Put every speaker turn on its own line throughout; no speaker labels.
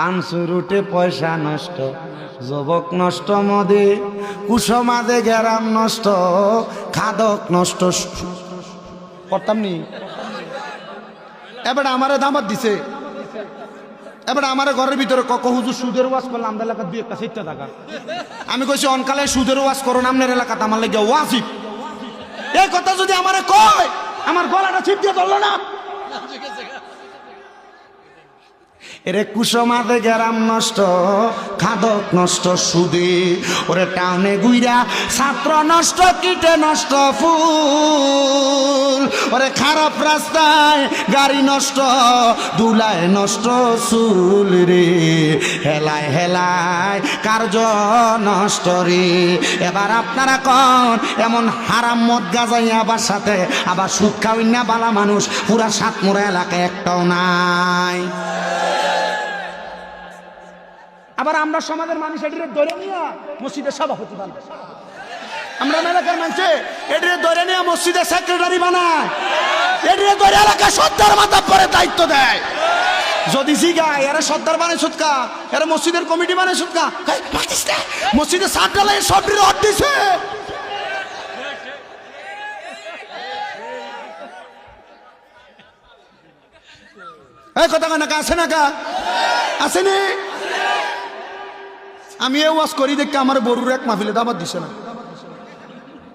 পাঁচশো রুটে পয়সা নষ্ট, যুবক নষ্ট মদে কুসমাদে গেরাম নষ্ট, খাদক নষ্ট। করতাম নি? এবার আমারে দামাত দিছে। এবার আমার ঘরের ভিতরে কক হুজুর, সুদের ওয়াজ করলাম আমাদের এলাকার দুই একটা সেটটা টাকা আমি কইছি, অনকালে সুদের ওয়াজ করুন, আপনার এলাকাতে আমার লেগে ওয়াজিব। এই কথা যদি আমারে কয়, আমার গলাটা ছিপ দিয়ে ধরলো না। এরে কুসমাতে গেরাম নষ্ট, খাদক নষ্ট সুদে। ওরে টাউনে গুইরা, ছাত্র নষ্ট, কীটে নষ্ট ফুল। ওরে খারাপ রাস্তায় গাড়ি নষ্ট, দুলায় নষ্ট চুল রে। হেলায় হেলায় কার্য নষ্ট রে। এবার আপনারা কন, এমন হারাম মদ গাজাই আবার সাথে, আবার সুদ খাওয়াইনা বালা মানুষ, পুরা সাতমোড়া এলাকায় একটাও নাই। আবার আমরা সমাজের মানুষ এটিরে ধরে নিয়ে মসজিদের সভাপতি বানাই। আমরা এলাকার মানুষে এটিরে ধরে নিয়ে মসজিদের সেক্রেটারি বানায়। এটিরে ধরে এলাকা সর্দার মাথা পরে দায়িত্ব দেয়। যদি জিগা এরা সর্দার বানায় সুৎকা এরা মসজিদের কমিটি বানায় সুৎকা। হেই, পাতিস না। মসজিদের সাত ডালাই সব রড দিছে। কথা কয় না কা আছে না আমি এ ওয়াজ করি দেখতে আমার বড়ুর এক মাহফিলে দাবাত দিছে না।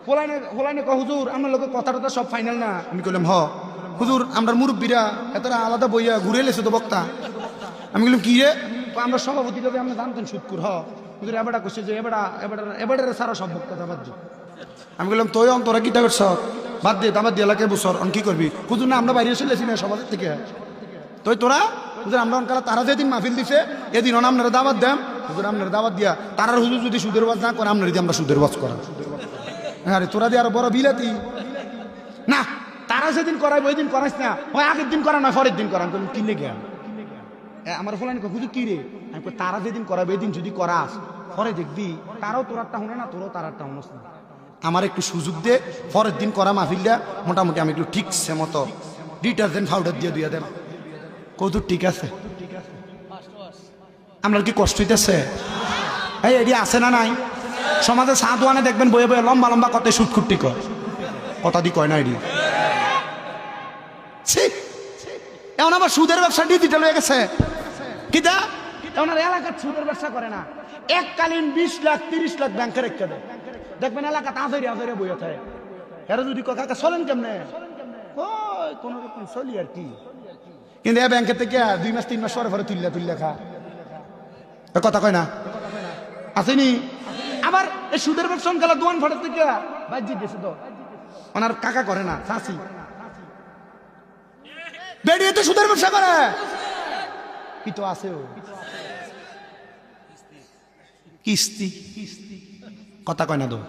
হোলাইনে হোলাইনে কহ হুজুর, আমার লোকের কথা টথা সব ফাইনাল না। আমি কইলাম, হ। হুজুর, আমরা মুরব্বীরা এতটা আলাদা বইয়া ঘুরে এলেছে তো বক্তা। আমি বললাম কি রে? আমরা সভাপতি কবে আমরা জানতেন সুৎকুর, হ। হুজুর, এবারটা কইছে যে, এবারটা এবারটা এবারের সারা সব বক্তা দিও। আমি বললাম তোই অন্তরা কি করছ? বাদ দিয়ে দাবাত দিয়ে এলাকায় বছর, অন কি করবি? হুজুর, না, আমরা বাইরে চলেছি না সমাজের থেকে। তুই তোরা? হুজুর, আমরা অনকালা তারা যেদিন মাহফিল দিছে, এদিন অন আপনারা দাবাত দেম। হুজুর আপনারা দাবাত দিয়া, তারার হুজুর যদি সুদের ওয়াজ না করে আপনারা দিয়ে আমরা সুদের ওয়াজ করা আরে তোরা দিয়ে আরও বড় বিলাতি। না তারা যেদিন করাইবো ওই দিন করাইস না। ওই আগের দিন করা নয় পরের দিন করা। আমি বললাম, কিনে গেলাম আমার ফলানি হুজুর কি রে আমি তারা যেদিন করাবে ওই দিন যদি করাস পরে দেখবি তারাও তোরারটা শুনে না তোরও তারারটা শুনস না। আমার একটু সুযোগ দে পরের দিন করা মাহফিলটা মোটামুটি আমি একটু ঠিক সে মতো ডিটারজেন্ট পাউডার দিয়ে দিয়ে দেন কৌতুক ঠিক আছে? আপনার কি কষ্ট হইতেছে? এই এটি আছে না নাই? সমাজে সাধুয়ানে দেখবেন বয়ে বয়ে লম্বা লম্বা কত সুট খুট্টি কয়। কথা দি কয় না এটি এমন আবার সুদের ব্যবসা ডিজিটাল হয়ে গেছে। কিতা আর এলাকার সুদের ব্যবসা করে না। এককালীন বিশ লাখ, তিরিশ লাখ ব্যাংকে রেখে দেয়। দেখবেন এলাকা তাজেরি আজেরে বইয়ে থাকে। এরা যদি কথা চলেন কেমনে? কোন রকম চলি আর কি। কিন্তু এ ব্যাংকের থেকে দুই মাস, তিন মাস পরে পরে তুললে তুললে খা। কথা কয় না। আসেনি? আবার এই সুদের ব্যবসা গেল দোয়ান ফাটার থেকে গেছে তো। ওনার কাকা করে না চাষি বেরিয়ে তো সুদের ব্যবসা করে। কি তো আছে ও। কিস্তি। কথা কয় না তো।